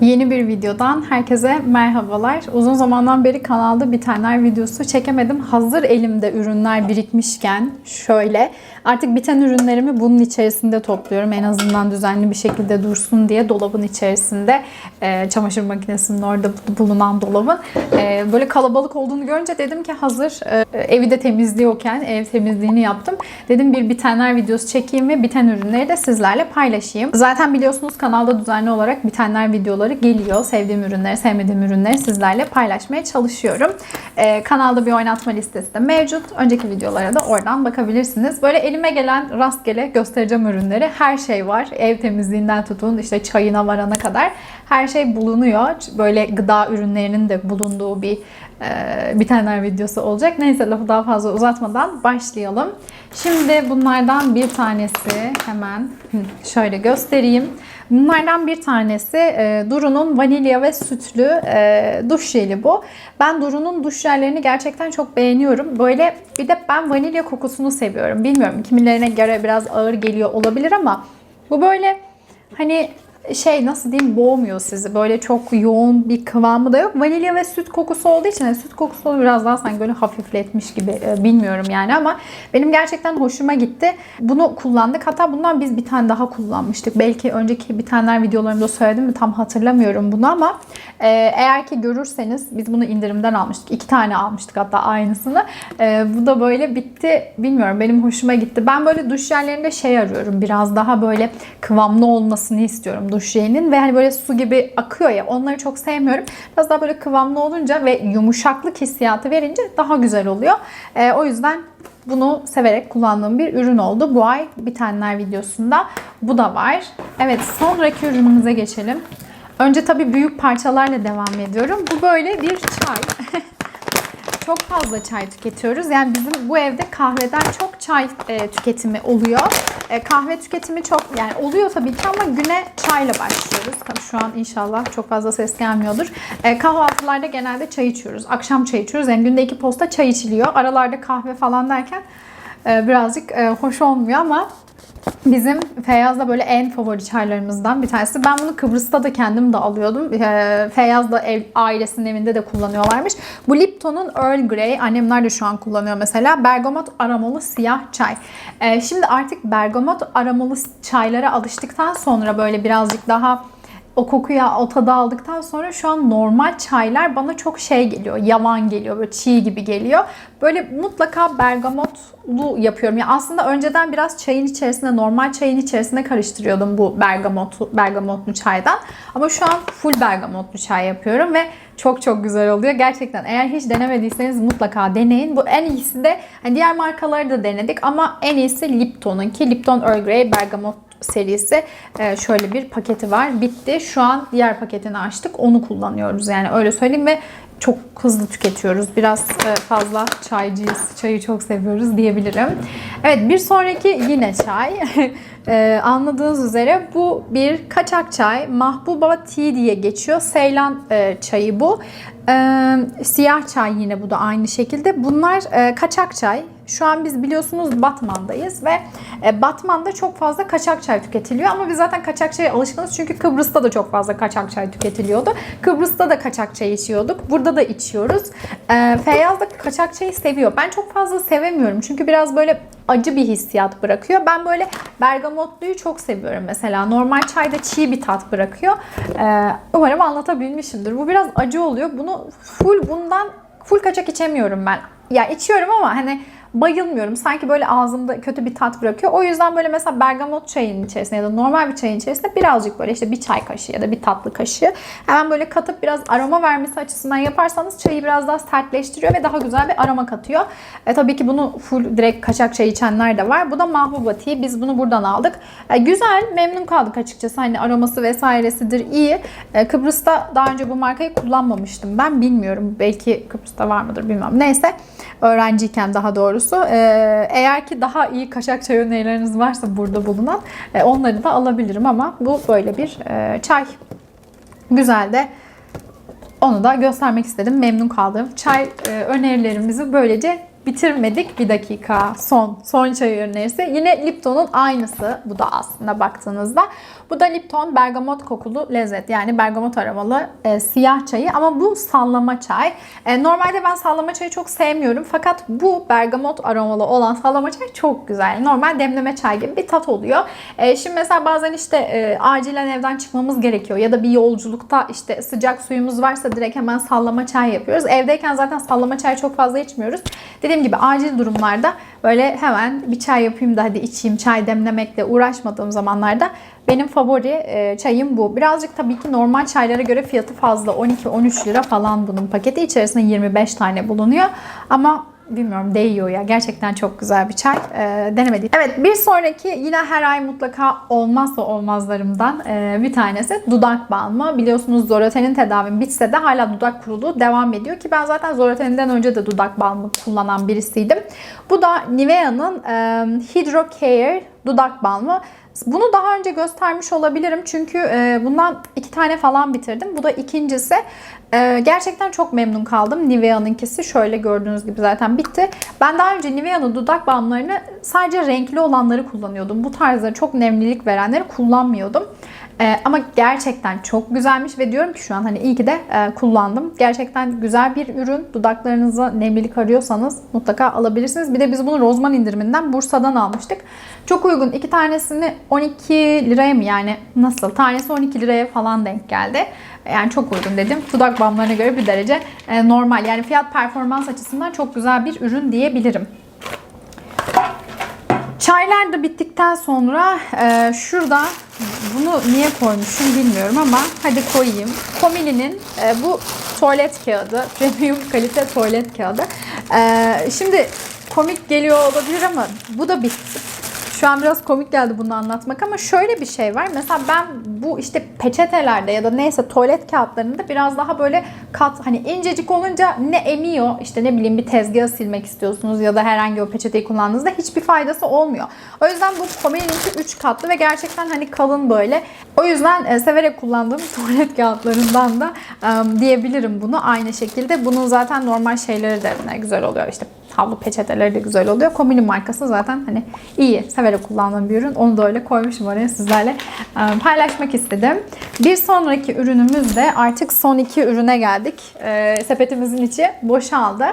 Yeni bir videodan herkese merhabalar. Uzun zamandan beri kanalda bitenler videosu çekemedim. Hazır elimde ürünler birikmişken şöyle artık biten ürünlerimi bunun içerisinde topluyorum. En azından düzenli bir şekilde dursun diye dolabın içerisinde e, çamaşır makinesinin orada bulunan dolabın e, böyle kalabalık olduğunu görünce dedim ki hazır e, evi de temizliyorken ev temizliğini yaptım. Dedim bir bitenler videosu çekeyim ve biten ürünleri de sizlerle paylaşayım. Zaten biliyorsunuz kanalda düzenli olarak bitenler videoları geliyor. Sevdiğim ürünleri, sevmediğim ürünleri sizlerle paylaşmaya çalışıyorum. Ee, kanalda bir oynatma listesi de mevcut. Önceki videolara da oradan bakabilirsiniz. Böyle elime gelen rastgele göstereceğim ürünleri. Her şey var. Ev temizliğinden tutun işte çayına varana kadar her şey bulunuyor. Böyle gıda ürünlerinin de bulunduğu bir e, bitenler videosu olacak. Neyse lafı daha fazla uzatmadan başlayalım. Şimdi bunlardan bir tanesi hemen şöyle göstereyim. Bunlardan bir tanesi e, Duru'nun vanilya ve sütlü e, duş jeli bu. Ben Duru'nun duş jellerini gerçekten çok beğeniyorum. Böyle bir de ben vanilya kokusunu seviyorum. Bilmiyorum kimilerine göre biraz ağır geliyor olabilir ama bu böyle hani şey nasıl diyeyim boğmuyor sizi. Böyle çok yoğun bir kıvamı da yok. Vanilya ve süt kokusu olduğu için yani süt kokusu biraz daha sanki böyle hafifletmiş gibi e, bilmiyorum yani ama benim gerçekten hoşuma gitti. Bunu kullandık. Hatta bundan biz bir tane daha kullanmıştık. Belki önceki bitenler videolarımda söyledim mi tam hatırlamıyorum bunu ama e, eğer ki görürseniz biz bunu indirimden almıştık. İki tane almıştık hatta aynısını. E, bu da böyle bitti. Bilmiyorum benim hoşuma gitti. Ben böyle duş jellerinde şey arıyorum. Biraz daha böyle kıvamlı olmasını istiyorum duş jelinin ve hani böyle su gibi akıyor ya onları çok sevmiyorum. Biraz daha böyle kıvamlı olunca ve yumuşaklık hissiyatı verince daha güzel oluyor. E, o yüzden bunu severek kullandığım bir ürün oldu. Bu ay bitenler videosunda bu da var. Evet sonraki ürünümüze geçelim. Önce tabii büyük parçalarla devam ediyorum. Bu böyle bir çay. çok fazla çay tüketiyoruz. Yani bizim bu evde kahveden çok çay e, tüketimi oluyor. E, kahve tüketimi çok yani oluyor tabii ki ama güne çayla başlıyoruz. Tabii şu an inşallah çok fazla ses gelmiyordur. E, kahvaltılarda genelde çay içiyoruz. Akşam çay içiyoruz. Yani günde iki posta çay içiliyor. Aralarda kahve falan derken e, birazcık e, hoş olmuyor ama Bizim Feyyaz'da böyle en favori çaylarımızdan bir tanesi. Ben bunu Kıbrıs'ta da kendim de alıyordum. Ee, Feyyaz da ev, ailesinin evinde de kullanıyorlarmış. Bu Lipton'un Earl Grey. Annemler de şu an kullanıyor mesela. Bergamot aromalı siyah çay. Ee, şimdi artık bergamot aromalı çaylara alıştıktan sonra böyle birazcık daha o kokuya, o tadı aldıktan sonra şu an normal çaylar bana çok şey geliyor. Yavan geliyor. Böyle çiğ gibi geliyor. Böyle mutlaka bergamotlu yapıyorum. Yani aslında önceden biraz çayın içerisinde, normal çayın içerisinde karıştırıyordum bu bergamotlu, bergamotlu çaydan. Ama şu an full bergamotlu çay yapıyorum ve çok çok güzel oluyor. Gerçekten eğer hiç denemediyseniz mutlaka deneyin. Bu en iyisi de hani diğer markaları da denedik ama en iyisi Lipton'unki. Lipton Earl Grey bergamot serisi e, şöyle bir paketi var. Bitti. Şu an diğer paketini açtık. Onu kullanıyoruz. Yani öyle söyleyeyim ve çok hızlı tüketiyoruz. Biraz e, fazla çaycıyız. Çayı çok seviyoruz diyebilirim. Evet bir sonraki yine çay. Ee, anladığınız üzere bu bir kaçak çay. Mahbuba Tea diye geçiyor. Seylan e, çayı bu. Ee, siyah çay yine bu da aynı şekilde. Bunlar e, kaçak çay. Şu an biz biliyorsunuz Batman'dayız ve e, Batman'da çok fazla kaçak çay tüketiliyor ama biz zaten kaçak çaya alışkınız çünkü Kıbrıs'ta da çok fazla kaçak çay tüketiliyordu. Kıbrıs'ta da kaçak çay içiyorduk. Burada da içiyoruz. E, Feyyaz da kaçak çayı seviyor. Ben çok fazla sevemiyorum çünkü biraz böyle acı bir hissiyat bırakıyor. Ben böyle bergamotluyu çok seviyorum mesela. Normal çayda çiğ bir tat bırakıyor. Ee, umarım anlatabilmişimdir. Bu biraz acı oluyor. Bunu full bundan full kaçak içemiyorum ben. Ya içiyorum ama hani bayılmıyorum. Sanki böyle ağzımda kötü bir tat bırakıyor. O yüzden böyle mesela bergamot çayının içerisinde ya da normal bir çayın içerisinde birazcık böyle işte bir çay kaşığı ya da bir tatlı kaşığı hemen böyle katıp biraz aroma vermesi açısından yaparsanız çayı biraz daha sertleştiriyor ve daha güzel bir aroma katıyor. E, tabii ki bunu full direkt kaçak çay içenler de var. Bu da Mahbuba Tea. Biz bunu buradan aldık. E, güzel, memnun kaldık açıkçası. Hani aroması vesairesidir iyi. E, Kıbrıs'ta daha önce bu markayı kullanmamıştım. Ben bilmiyorum. Belki Kıbrıs'ta var mıdır bilmem. Neyse. Öğrenciyken daha doğru doğrusu. Ee, eğer ki daha iyi kaşak çay önerileriniz varsa burada bulunan e, onları da alabilirim ama bu böyle bir e, çay. Güzel de onu da göstermek istedim. Memnun kaldığım çay e, önerilerimizi böylece bitirmedik. Bir dakika. Son. Son çay önerisi. Yine Lipton'un aynısı. Bu da aslında baktığınızda. Bu da Lipton bergamot kokulu lezzet. Yani bergamot aromalı e, siyah çayı. Ama bu sallama çay. E, normalde ben sallama çayı çok sevmiyorum. Fakat bu bergamot aromalı olan sallama çay çok güzel. Normal demleme çay gibi bir tat oluyor. E, şimdi mesela bazen işte e, acilen evden çıkmamız gerekiyor. Ya da bir yolculukta işte sıcak suyumuz varsa direkt hemen sallama çay yapıyoruz. Evdeyken zaten sallama çay çok fazla içmiyoruz. Dediğim gibi acil durumlarda böyle hemen bir çay yapayım da hadi içeyim çay demlemekle uğraşmadığım zamanlarda benim favori e, çayım bu. Birazcık tabii ki normal çaylara göre fiyatı fazla. 12-13 lira falan bunun paketi. İçerisinde 25 tane bulunuyor. Ama bilmiyorum değiyor ya. Gerçekten çok güzel bir çay. E, denemedim. Evet bir sonraki yine her ay mutlaka olmazsa olmazlarımdan e, bir tanesi dudak balmı. Biliyorsunuz Zoroten'in tedavim bitse de hala dudak kuruluğu devam ediyor ki ben zaten Zoroten'inden önce de dudak balmı kullanan birisiydim. Bu da Nivea'nın e, Hydro Care dudak balmı. Bunu daha önce göstermiş olabilirim çünkü e, bundan iki tane falan bitirdim. Bu da ikincisi. E, gerçekten çok memnun kaldım. Nivea'nınkisi şöyle gördüğünüz gibi zaten bitti. Ben daha önce Nivea'nın dudak balmlarını sadece renkli olanları kullanıyordum. Bu tarzda çok nemlilik verenleri kullanmıyordum. Ee, ama gerçekten çok güzelmiş ve diyorum ki şu an hani iyi ki de e, kullandım. Gerçekten güzel bir ürün. Dudaklarınıza nemlilik arıyorsanız mutlaka alabilirsiniz. Bir de biz bunu Rozman indiriminden Bursa'dan almıştık. Çok uygun. İki tanesini 12 liraya mı yani nasıl? Tanesi 12 liraya falan denk geldi. Yani çok uygun dedim. Dudak balmlarına göre bir derece e, normal. Yani fiyat performans açısından çok güzel bir ürün diyebilirim. Çaylar da bittikten sonra e, şurada bunu niye koymuşum bilmiyorum ama hadi koyayım. Komili'nin e, bu tuvalet kağıdı, premium kalite tuvalet kağıdı. E, şimdi komik geliyor olabilir ama bu da bitti. Şu an biraz komik geldi bunu anlatmak ama şöyle bir şey var. Mesela ben bu işte peçetelerde ya da neyse tuvalet kağıtlarında biraz daha böyle kat hani incecik olunca ne emiyor işte ne bileyim bir tezgahı silmek istiyorsunuz ya da herhangi o peçeteyi kullandığınızda hiçbir faydası olmuyor. O yüzden bu Komili'ninki 3 katlı ve gerçekten hani kalın böyle. O yüzden e, severek kullandığım tuvalet kağıtlarından da diyebilirim bunu aynı şekilde. Bunun zaten normal şeyleri de güzel oluyor işte havlu peçeteleri de güzel oluyor. Komili markası zaten hani iyi, severek kullandığım bir ürün. Onu da öyle koymuşum oraya sizlerle paylaşmak istedim. Bir sonraki ürünümüz de artık son iki ürüne geldik. Sepetimizin içi boşaldı.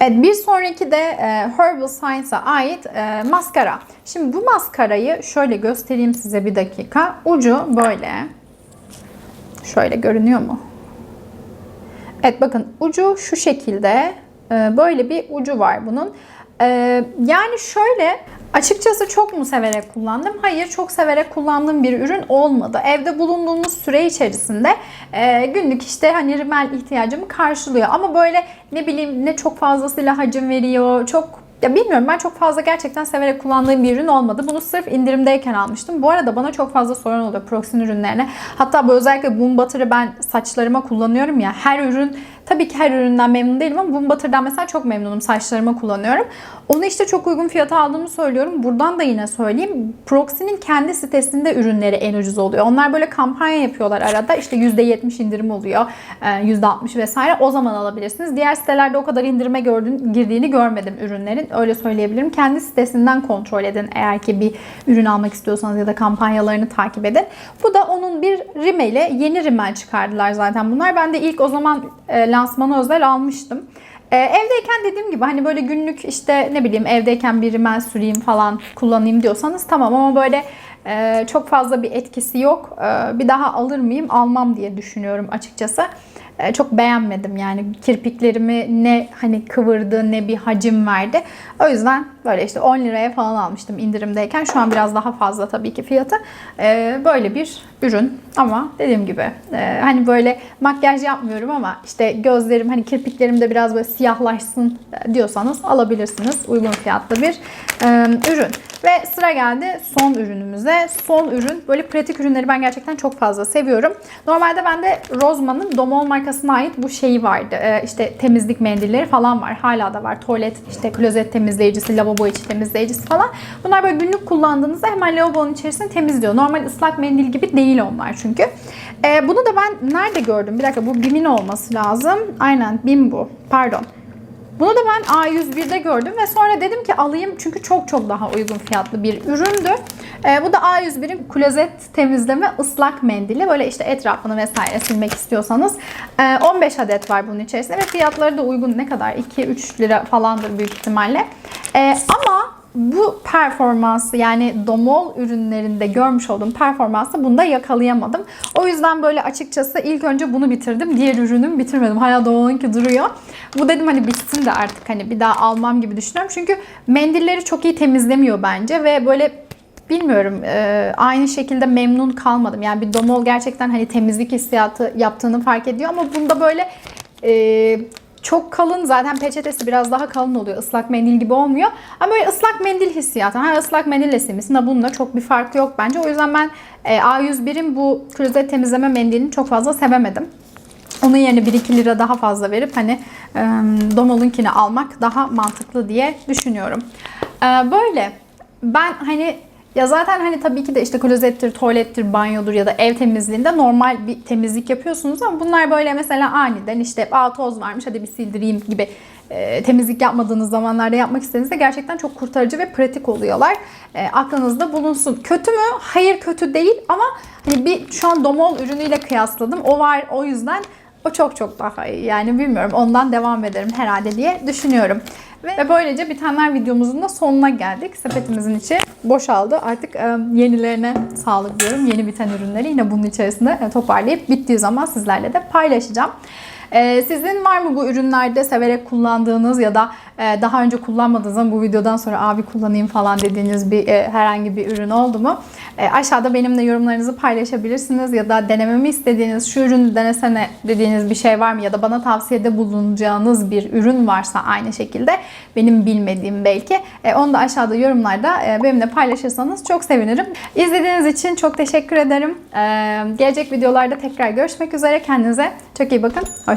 Evet, bir sonraki de Herbal Science'a ait maskara. Şimdi bu maskarayı şöyle göstereyim size bir dakika. Ucu böyle. Şöyle görünüyor mu? Evet bakın ucu şu şekilde böyle bir ucu var bunun. Ee, yani şöyle açıkçası çok mu severek kullandım? Hayır çok severek kullandığım bir ürün olmadı. Evde bulunduğumuz süre içerisinde e, günlük işte hani rimel ihtiyacımı karşılıyor. Ama böyle ne bileyim ne çok fazlasıyla hacim veriyor, çok ya bilmiyorum ben çok fazla gerçekten severek kullandığım bir ürün olmadı. Bunu sırf indirimdeyken almıştım. Bu arada bana çok fazla sorun oluyor Proxin ürünlerine. Hatta bu özellikle Boom Butter'ı ben saçlarıma kullanıyorum ya. Her ürün Tabii ki her üründen memnun değilim ama Boom Butter'dan mesela çok memnunum. Saçlarıma kullanıyorum. Onu işte çok uygun fiyata aldığımı söylüyorum. Buradan da yine söyleyeyim. Proxy'nin kendi sitesinde ürünleri en ucuz oluyor. Onlar böyle kampanya yapıyorlar arada. İşte %70 indirim oluyor. %60 vesaire. O zaman alabilirsiniz. Diğer sitelerde o kadar indirime gördüğün, girdiğini görmedim ürünlerin. Öyle söyleyebilirim. Kendi sitesinden kontrol edin. Eğer ki bir ürün almak istiyorsanız ya da kampanyalarını takip edin. Bu da onun bir rimeli. Yeni rimel çıkardılar zaten bunlar. Ben de ilk o zaman e, lansmana özel almıştım. Ee, evdeyken dediğim gibi hani böyle günlük işte ne bileyim evdeyken bir rimel süreyim falan kullanayım diyorsanız tamam ama böyle e, çok fazla bir etkisi yok. E, bir daha alır mıyım? Almam diye düşünüyorum açıkçası. E, çok beğenmedim yani kirpiklerimi ne hani kıvırdı ne bir hacim verdi. O yüzden böyle işte 10 liraya falan almıştım indirimdeyken. Şu an biraz daha fazla tabii ki fiyatı. E, böyle bir ürün ama dediğim gibi e, hani böyle makyaj yapmıyorum ama işte gözlerim hani kirpiklerim de biraz böyle siyahlaşsın diyorsanız alabilirsiniz. Uygun fiyatlı bir ürün. Ve sıra geldi son ürünümüze. Son ürün böyle pratik ürünleri ben gerçekten çok fazla seviyorum. Normalde bende Rozman'ın Domol markasına ait bu şeyi vardı. Ee, işte temizlik mendilleri falan var. Hala da var. Tuvalet, işte klozet temizleyicisi, lavabo içi temizleyicisi falan. Bunlar böyle günlük kullandığınızda hemen lavabonun içerisini temizliyor. Normal ıslak mendil gibi değil onlar çünkü. Ee, bunu da ben nerede gördüm? Bir dakika bu BİM'in olması lazım. Aynen BİM bu. Pardon. Bunu da ben A101'de gördüm ve sonra dedim ki alayım çünkü çok çok daha uygun fiyatlı bir üründü. Ee, bu da A101'in klozet temizleme ıslak mendili. Böyle işte etrafını vesaire silmek istiyorsanız. Ee, 15 adet var bunun içerisinde ve fiyatları da uygun. Ne kadar? 2-3 lira falandır büyük ihtimalle. Ee, ama bu performansı yani domol ürünlerinde görmüş olduğum performansı bunda yakalayamadım. O yüzden böyle açıkçası ilk önce bunu bitirdim. Diğer ürünümü bitirmedim. Hala domolunki duruyor. Bu dedim hani bitsin de artık hani bir daha almam gibi düşünüyorum. Çünkü mendilleri çok iyi temizlemiyor bence ve böyle bilmiyorum e, aynı şekilde memnun kalmadım. Yani bir domol gerçekten hani temizlik hissiyatı yaptığını fark ediyor ama bunda böyle e, çok kalın zaten peçetesi biraz daha kalın oluyor. Islak mendil gibi olmuyor. Ama böyle ıslak mendil hissiyatı. Ha ıslak mendille silmişsin bununla çok bir farkı yok bence. O yüzden ben e, A101'in bu klozet temizleme mendilini çok fazla sevemedim. Onun yerine 1-2 lira daha fazla verip hani e, Domol'unkini almak daha mantıklı diye düşünüyorum. E, böyle ben hani ya zaten hani tabii ki de işte klozettir, tuvalettir, banyodur ya da ev temizliğinde normal bir temizlik yapıyorsunuz ama bunlar böyle mesela aniden işte aa toz varmış hadi bir sildireyim gibi e, temizlik yapmadığınız zamanlarda yapmak istediğinizde gerçekten çok kurtarıcı ve pratik oluyorlar. E, aklınızda bulunsun. Kötü mü? Hayır kötü değil ama hani bir şu an Domol ürünüyle kıyasladım. O var o yüzden o çok çok daha iyi. Yani bilmiyorum ondan devam ederim herhalde diye düşünüyorum. Ve böylece bitenler videomuzun da sonuna geldik. Sepetimizin içi boşaldı. Artık e, yenilerine sağlık diyorum. Yeni biten ürünleri yine bunun içerisinde toparlayıp bittiği zaman sizlerle de paylaşacağım. E, sizin var mı bu ürünlerde severek kullandığınız ya da e, daha önce kullanmadığınız ama bu videodan sonra abi kullanayım falan dediğiniz bir e, herhangi bir ürün oldu mu? E, aşağıda benimle yorumlarınızı paylaşabilirsiniz ya da denememi istediğiniz şu ürünü denesene dediğiniz bir şey var mı ya da bana tavsiyede bulunacağınız bir ürün varsa aynı şekilde benim bilmediğim belki onu da aşağıda yorumlarda benimle paylaşırsanız çok sevinirim. İzlediğiniz için çok teşekkür ederim. Gelecek videolarda tekrar görüşmek üzere. Kendinize çok iyi bakın.